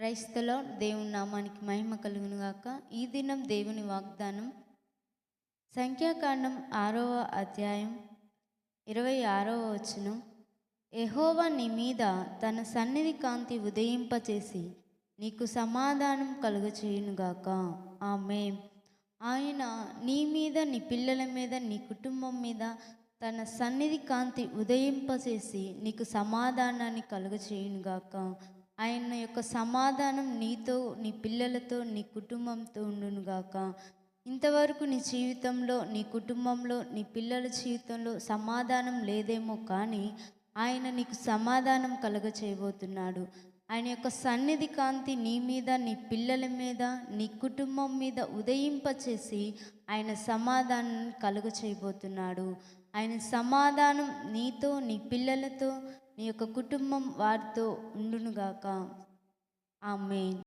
క్రైస్తలో దేవుని నామానికి మహిమ కలుగును గాక ఈ దినం దేవుని వాగ్దానం. సంఖ్యాకాండం ఆరవ అధ్యాయం ఇరవై ఆరవ వచనం. ఎహోవా నీ మీద తన సన్నిధి కాంతి ఉదయింపచేసి నీకు సమాధానం కలుగచేయునుగాక. ఆమె ఆయన నీ మీద నీ పిల్లల మీద నీ కుటుంబం మీద తన సన్నిధి కాంతి ఉదయింపచేసి నీకు సమాధానాన్ని కలుగచేయునుగాక. ఆయన యొక్క సమాధానం నీతో నీ పిల్లలతో నీ కుటుంబంతో ఉండునుగాక ఇంతవరకు నీ జీవితంలో నీ కుటుంబంలో నీ పిల్లల జీవితంలో సమాధానం లేదేమో కానీ ఆయన నీకు సమాధానం కలుగ చేయబోతున్నాడు ఆయన యొక్క సన్నిధి కాంతి నీ మీద నీ పిల్లల మీద నీ కుటుంబం మీద ఉదయింపచేసి ఆయన సమాధానం కలుగ చేయబోతున్నాడు. ఆయన సమాధానం నీతో నీ పిల్లలతో నీ యొక్క కుటుంబం వారితో ఉండునుగాక. ఆమె